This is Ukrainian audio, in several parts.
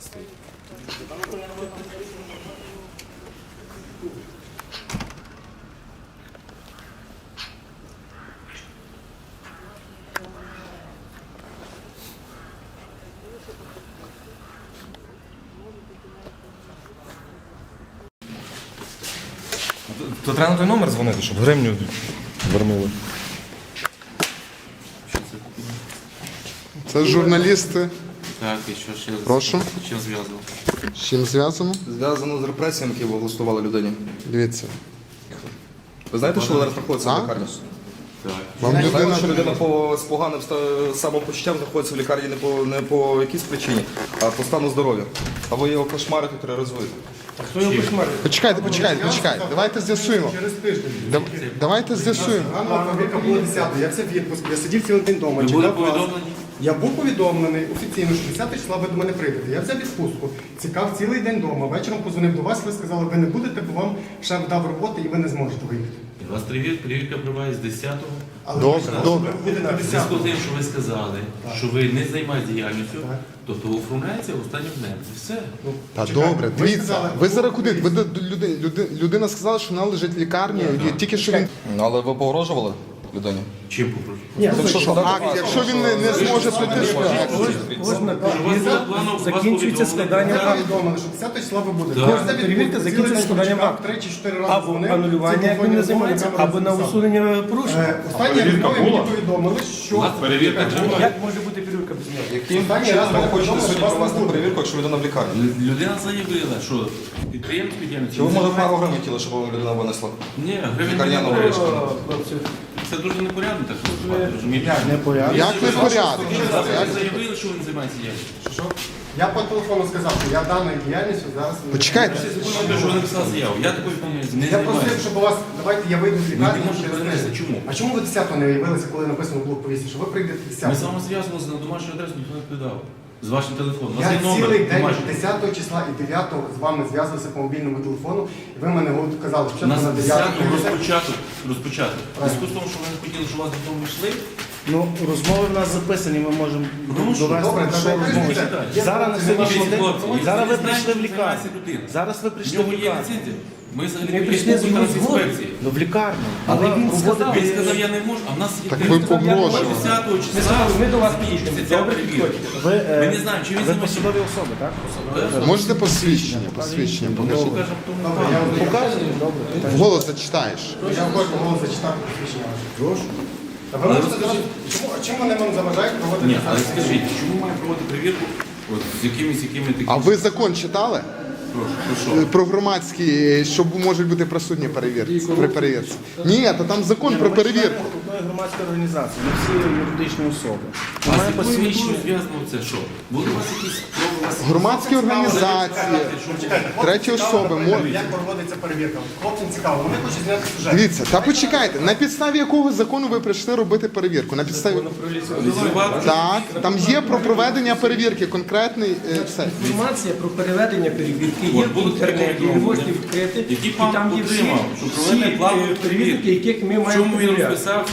стоїть. То, треба на той номер дзвонити, щоб гривню вернули. Це журналісти. Так, і що ще Прошу. з чим зв'язано? З чим зв'язано? Зв'язано з репресіями, які ви влаштували людині. Дивіться. Ви знаєте, що ви зараз знаходиться А? в лікарні? Так. Вам Ви людина. знаєте, що людина по, з поганим ста- самопочуттям знаходиться в лікарні не по, не по якійсь причині, а по стану здоров'я. А ви його кошмарите, тероризуєте. Почекайте, почекайте, почекайте. Давайте з'ясуємо. Да- Давайте з'ясуємо. Рано провірка була 10 Я все в відпуск. Я сидів цілий день вдома. Ви чекав були вас. повідомлені? Я був повідомлений офіційно, що 10 числа ви до мене прийдете. Я взяв відпустку. Цікав цілий день вдома. Вечором позвонив до вас, ви сказали, ви не будете, бо вам шеф дав роботи і ви не зможете виїхати. У вас перевірка, перевірка триває з 10-го. Але Добре, ви добре. будете на В 10 зв'язку з тим, що ви сказали, що ви не займаєтесь діяльністю, тобто оформляється останнім днем. І все. Та Чекайте, добре, ви дивіться. сказали- Ви зараз куди? Ви до до люди- люди- людина сказала, що вона лежить в лікарні. і Тільки що він. Ну, але ви погрожували людині? Чим попрошу? Так що ж, А якщо він не, не зможе Що вас Закінчується повідомили? складання я акту. повідомили, що 10 числа ви будете. Перевірка день складанням акту. Рази Або дзвонив. анулювання, як він не займається, або на усунення. Е, Останній раз мені повідомили, що... перевірка. Як може бути перевірка без нього? Яким Останній чином раз ви хочете сьогодні провести перевірку, якщо людина в лікарні? Людина заявила, що підприємство діяльність. Чи ви може пару гривень хотіли, щоб людина винесла? Ні, гривень вирішка. Хлопці, Це дуже непорядно так поступати, розумієте? не порядок. Як не порядок? Ви заявили, що ви не займаєтеся діяльністю. Що? Я по телефону сказав, що я даною діяльністю зараз... не- Почекайте. Всі забули, що ви написали заяву. Я такою не Я просив, займаюся. щоб у вас, давайте я вийду з Ви лікарні. можете перенести. тиждень. Чому? А чому ви 10-го не явилися, коли написано було в повісті, що ви прийдете 10-го? Ми з вами зв'язувалися на домашню адресу, ніхто не відповідав. З вашим телефоном. У вас Я є номер цілий день домашній. 10 числа і 9 з вами зв'язувався по мобільному телефону, і ви мене казали, що У нас на 10 9 розпочаток. розпочаток. Зв'язку з тому, що ви не хотіли, щоб вас додому йшли, Ну, розмови в нас записані, ми можемо Ну, що, довести, добре, що розмови. Зараз на сьогоднішній Дивіться, день, хлопці, зараз ви прийшли в лікарню. людина. Зараз ви в прийшли нього в є лікарню. ліцензія. Ми взагалі не прийшли з інспекції. до в лікарню. Але він робота Він сказав, я не можу, а в нас є Так ви погрожували. 10 Ми числа сказали, ми до вас підійдемо. Добре, підходьте. Ви, е, Ми не знаємо, чи він ви займається. посадові особи, так? Можете посвідчення? Посвідчення покажіть. покажемо тому Добре, я пану. вам Показуємо, добре. Зачитаєш. Я хочу голос зачитати посвідчення. Прошу. Та ви можете зараз- чому, чому вони вам заважають проводити? Ні, але скажіть, чому має проводити перевірку от, з якимись якими такими... А ви закон читали? Про громадські, що можуть бути присутні перевірці при перевірці. Ні, то там закон про перевірку. Одної громадської організації, ми всі юридичні особи. У Ми маємо якою метою посвідчення. зв'язано це що? Були у вас якісь. Громадські організації, треті особи. наприклад, Як проводиться перевірка? Хлопцям цікаво, вони хочуть зняти сюжет. Дивіться, та почекайте, на підставі якого закону ви прийшли робити перевірку? На підставі так, там є про проведення перевірки, конкретний е, це. Інформація про переведення перевірки є От в будуть інтернеті, такі ви можете відкрити, які і пан там є всі, отримав, що всі плану е, перевірки, яких ми В маємо чому він перевіряти. розписався?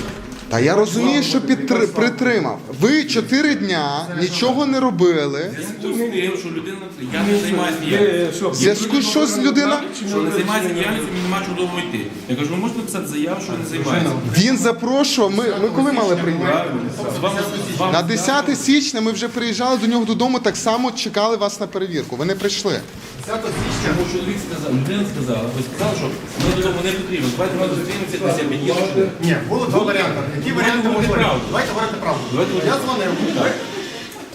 Та я розумію, що підтр... притримав. Ви чотири дня нічого не робили. В зв'язку з тим, що людина... Я не займаюся діяльністю. що, зв'язку з що з людина? Що не займається діяльністю, мені нема чого додому йти. Я кажу, ви можете написати заяву, що не займаєтеся? Він запрошував. Ми, ми коли мали вами На 10 січня ми вже приїжджали до нього додому, так само чекали вас на перевірку. Ви не прийшли. 10 січня Тому чоловік сказав, людина сказала, ви сказали, що ми додому не потрібно. Давайте ми зустрінемося десь я під'їду. Ні, було два варіанти. Які варіанти говорити можливі? правду. Давайте говорити правду. Давайте Я дзвонив. Ми,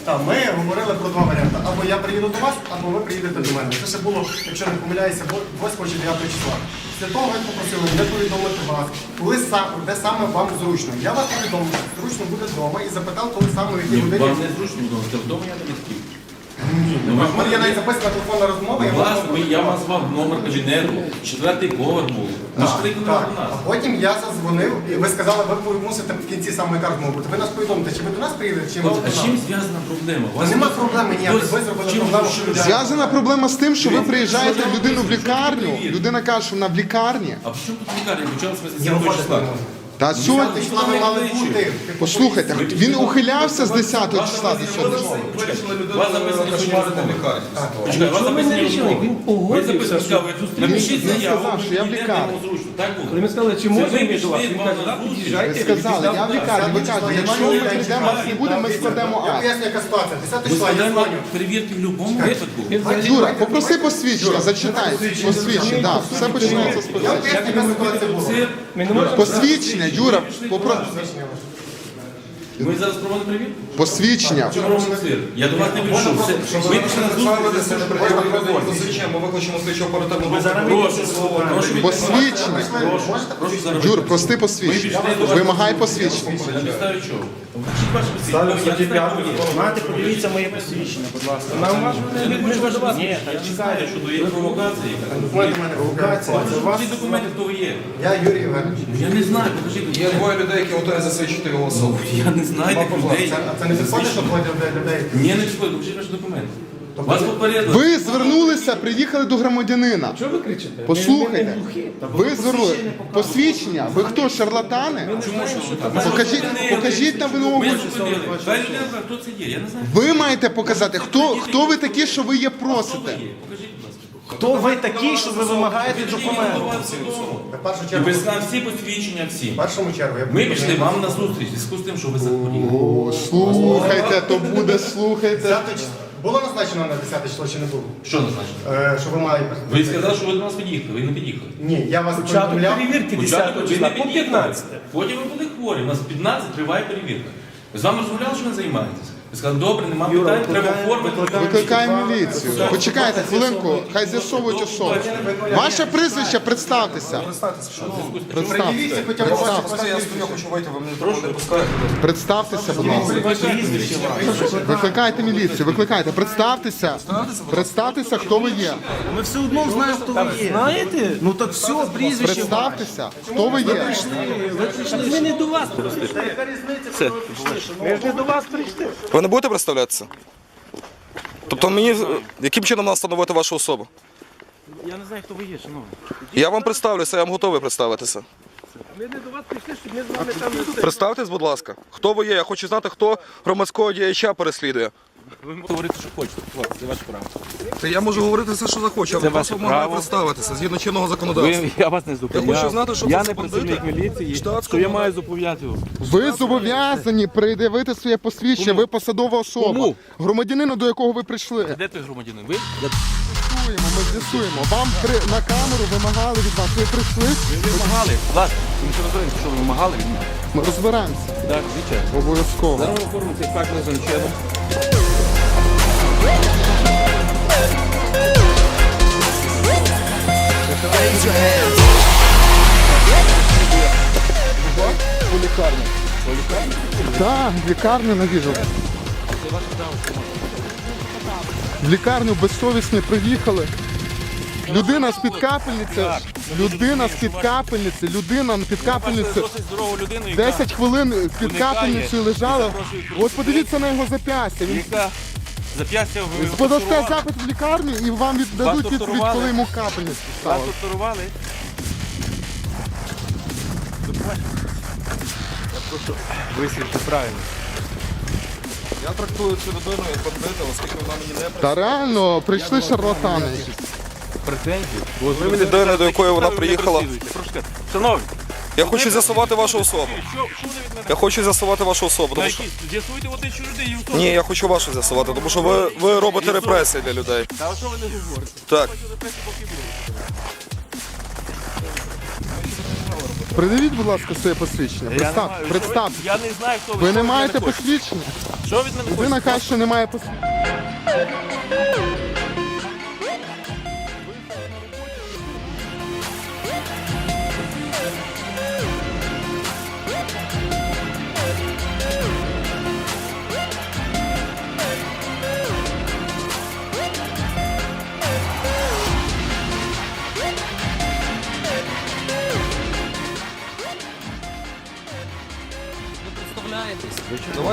та, ми говорили про два варіанти. Або я приїду до вас, або ви приїдете до мене. Це ще було, якщо не помиляюся, 8 чи 9 числа. Після того ви попросили мене повідомити вас, коли сам, де саме вам зручно. Я вас повідомив, що зручно буде вдома і запитав, коли саме в якій Ні, годині. Вам не зручно вдома, це вдома я не хотів. Ну, в мене є навіть записана телефонна розмова, я Власне, ви- я вам назвав номер кабінету, четвертий поверх був. Ми ж Так, до нас. а потім я задзвонив, і ви сказали, ви мусите в кінці саме яка розмова бути. Ви нас повідомите, чи ви до нас приїдете, чи ви От, до А чим зв'язана проблема? У Та вас нема хтось- проблеми ніякої, ви зробили чим- проблему, що- Зв'язана проблема з тим, що ви приїжджаєте людину в лікарню. Людина каже, що вона в лікарні. А в чому тут лікарня? Почалося з Я 10 виходити числа. можу. Та сьогодні, числа мали бути. послухайте, він ухилявся з 10 числа до сьогодні. Вирішили людину Вас записано. Вас Ви що я в лікарні. Так було. Коли ми сказали, чи можна ви ми до вас, він вам каже, так, під'їжджайте. Сказали, я в лікарні, ви кажете, якщо ми прийдемо, вас не буде, ми складемо Я акт. поясню, яка ситуація. 10 Ми числа я складаємо дзвоню. перевірки в будь-якому випадку. Юра, попроси посвідчення, зачитай. Посвідчення, так, все починається з Я посвідчення. поясню, яка ситуація була. Це Ми не можемо Посвідчення, Юра, попро... Ми зараз проводимо перевірку? Посвідчення. Я до вас не прийшов. Ви пішли на зустріч. Посвідчення, викличемо слідчу оперативну. Прошу. Посвідчення. Юр, прости посвідчення. Вимагай посвідчення. Чого? Знаєте, подивіться моє посвідчення, будь ласка. Нам не ми ж до вас. Ні, Я не знаю, що то є провокація. Документи провокація. Це у вас? Ці документи, хто ви є? Я Юрій Євгенович. Я не знаю, покажіть. Є двоє людей, які готові засвідчити його особу. Я не знаю тих людей. Це- не підходить, що платять людей? Ні, не підходить, покажіть ваші документи. Вас попередили. Ви звернулися, приїхали до громадянина. Що ви кричите? Послухайте, ви звернули посвідчення. Ви хто, шарлатани? Чому? Покажіть, покажіть на вину. Ми зупинили. Хай людина каже, хто це є. Я не знаю. Ви маєте показати, хто, хто ви такі, що ви є просите. Покажіть. Хто ви такий, що ви вимагаєте документи? В першу І чергу, без нас всі посвідчення всі. в першому чергу, я Ми пішли вам на зустріч в зв'язку з тим, що ви захворіли. О, слухайте, то буде, слухайте. 10 число. Було назначено на 10 число чи не було? Що назначено? Е, Що ви маєте? Ви сказали, що ви до нас під'їхали, ви не під'їхали. Ні, я вас Початок повідомляв. перевірки Початку 10 ви числа не по під'їхали. 15. Потім ви були хворі. У нас 15 триває перевірка. Ми з вами розмовляли, що ви займаєтесь. Сказали, добре, нема Юра, питань, треба оформити. викликаємо- міліцію. Почекайте хвилинку, хай з'ясовують особу. Ваше прізвище, представтеся. Представтеся. Представтеся, будь ласка. Викликайте міліцію, викликайте. Представтеся. Представтеся, хто ви є. Ми все одно знаємо, хто ви є. Знаєте? Ну так все, прізвище. Представтеся, хто ви є. Ви прийшли. Ми не до вас прийшли. Ми ж не до вас прийшли. Ви не будете представлятися? Тобто мені яким чином нам встановити вашу особу? Я не знаю, хто ви є, шановний. Я вам представлюся, я вам готовий представитися. Ми не до вас прийшли, щоб ми з вами там не Представтесь, будь ласка. Хто ви є? Я хочу знати, хто громадського діяча переслідує. Ви можете говорити, що хочете. Хлопці, Це ваше право. Та я можу говорити все, що захочу, але просто ваше вимагаю право. представитися згідно чинного законодавства. Ви, я вас не зупиняв. Я хочу знати, що я це не за працівник бандити. міліції, Штатського що я маю зобов'язати. Ви зобов'язані пред'явити своє посвідчення, ви посадова особа. Кому? Громадянину, до якого ви прийшли. Де той громадянин? Ви? Я... З'ясуємо, ми з'ясуємо. Вам при, на камеру вимагали від вас. Ви прийшли, Ви вимагали. Ласка, ми що розуміємо, що ви вимагали від мене. ми розберемося. Так, звичайно. Обов'язково. Зараз ми оформимо цей факт незначайно. Так, в лікарню навіжу. В лікарню безсовісні приїхали. Людина з-під капельниці, людина з-під капельниці, людина під капельницею. Здорову людину, 10 хвилин під капельницею лежала. От подивіться на його зап'ястя. Зап'ястя ви подасте torturували. запит в лікарню і вам віддадуть відповідь, тортурували? коли йому капельницю Вас ставили. тортурували. Я просто висвітлю правильно. Я трактую цю людину як бандита, оскільки вона мені не Та реально, прийшли шарлатани. Претензії. Ви людина, до якої вона приїхала. Прошу сказати. Шановні, Я хочу з'ясувати вашу особу. що, що ви? Я хочу з'ясувати вашу особу. Тому що... з'ясуйте от інші людей і. Ні, я хочу вашу з'ясувати, тому що ви, ви робите репресії для людей. Та що ви не говорите? Так. Придивіть, будь ласка, своє посвідчення. Я не Представ, маю. представте. Я не знаю, хто ви. Ви не від маєте мене хочете? посвідчення? Що від мене Людина хочете? каже, що немає посвідчення.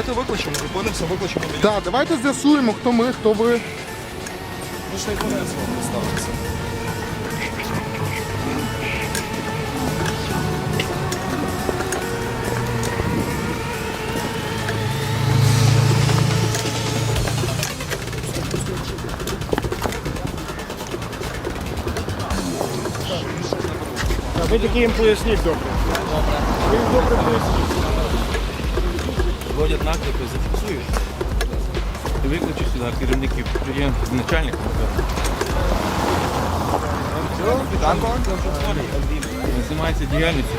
Давайте викличемо, зупинимося, викличемо. Так, давайте з'ясуємо, хто ми, хто ви. Ну, що ж не іконець вам представитися. Ви таки їм поясніть добре. Добре. Ви їм добре поясніть. Вводять наклепи, зафіксують. Викличу сюди керівників начальників. Він займається діяльністю.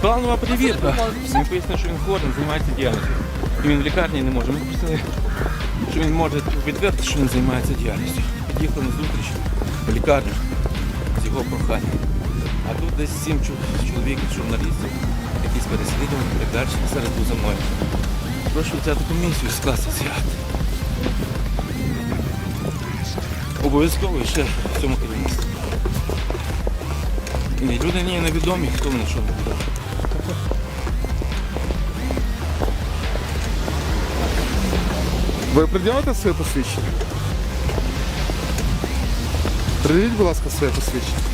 Планова перевірка. Він пояснив, що він хворий, займається діяльністю. І він в лікарні не може. Ми попросили, що він може підтвердити, що він займається діяльністю. Під'їхали на зустріч в лікарню з його проханням. А тут десь сім чоловік, журналістів, якісь переслідування так далі, був за мною. Прошу взяти комісію і скласти цей. Обов'язково ще в цьому керівництві. Люди ні, невідомі, хто вони що буде. Ви пред'явите своє посвідчення? Придивіть, будь ласка, своє посвідчення.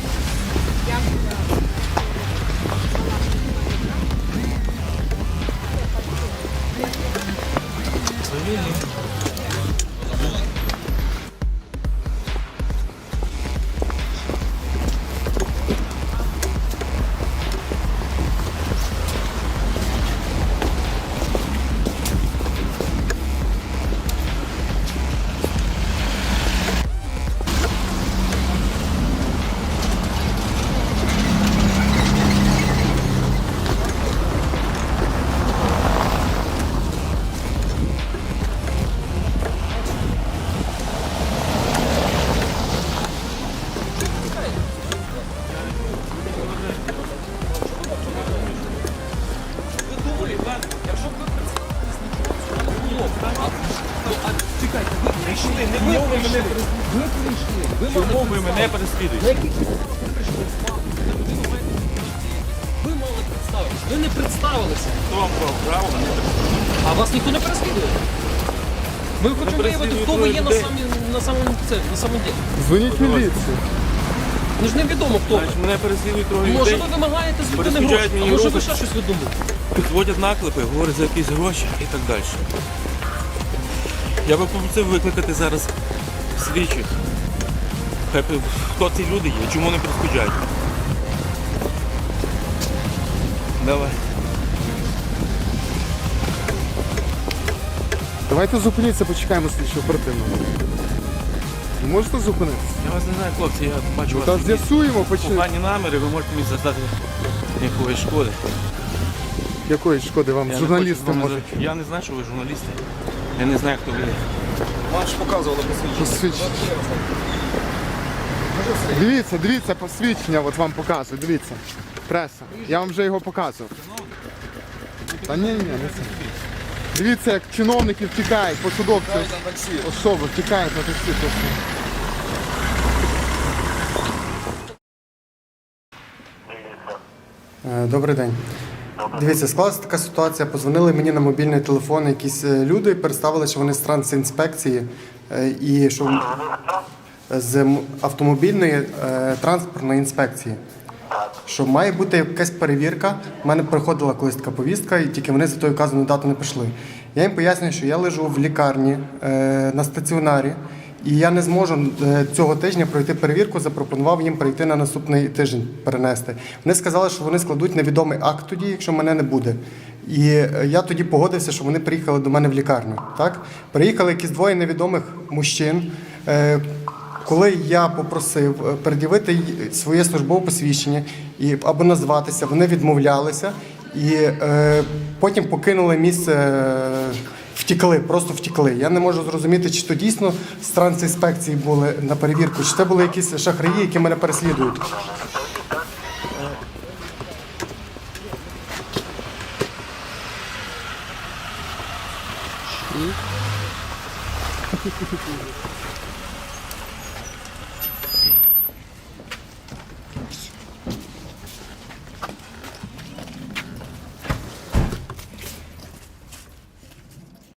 Чому ви мене переслідуєте? Ви мали представитися. Ви не представилися. Хто вам дав право мене переслідувати? А вас ніхто не переслідує. Ми хочемо виявити, хто ви є на людей. самі на самому це на самому ділі. Дзвоніть міліцію. Ну ж невідомо хто ви. Значить, мене переслідують троє Може людей, ви вимагаєте з людини перешкоджають гроші, а мені може ви рухатися. ще щось видумали. зводять наклепи, говорять за якісь гроші і так далі. Я би попросив викликати зараз слідчих. Хто ці люди є, чому не перешкоджають. Давай. Давайте зупиніться, почекаємо слідчого оперативного. Ви можете зупинитися? Я вас не знаю, хлопці, я бачу вас. Та з'ясуємо, почнемо. Погані наміри, ви можете мені задати якоїсь шкоди. Якої шкоди вам Я не журналісти хочу з можуть Я не знаю, що ви журналісти. Я не знаю, хто ви. є. Вам ж показували посвідчення. посвідчення. Дивіться, дивіться, посвідчення от вам показую, дивіться. Преса. Я вам вже його показував. Та ні, ні, не це. Дивіться, як чиновники втікають, посадовці, особи втікають на таксі. просто. Е, Добрий день. Дивіться, склалася така ситуація. Позвонили мені на мобільний телефон якісь е, люди, представили, що вони з трансінспекції е, і що з автомобільної е, транспортної інспекції. Що має бути якась перевірка. У мене приходила колись така повістка, і тільки вони за тою вказану дату не пішли. Я їм пояснюю, що я лежу в лікарні е, на стаціонарі, і я не зможу е, цього тижня пройти перевірку. Запропонував їм прийти на наступний тиждень перенести. Вони сказали, що вони складуть невідомий акт тоді, якщо мене не буде. І я тоді погодився, що вони приїхали до мене в лікарню. Так приїхали якісь двоє невідомих мужчин. Коли я попросив е, пред'явити своє службове посвідчення і або назватися, вони відмовлялися і е, потім покинули місце, е, втікли, просто втікли. Я не можу зрозуміти, чи то дійсно з трансінспекції були на перевірку, чи це були якісь шахраї, які мене переслідують.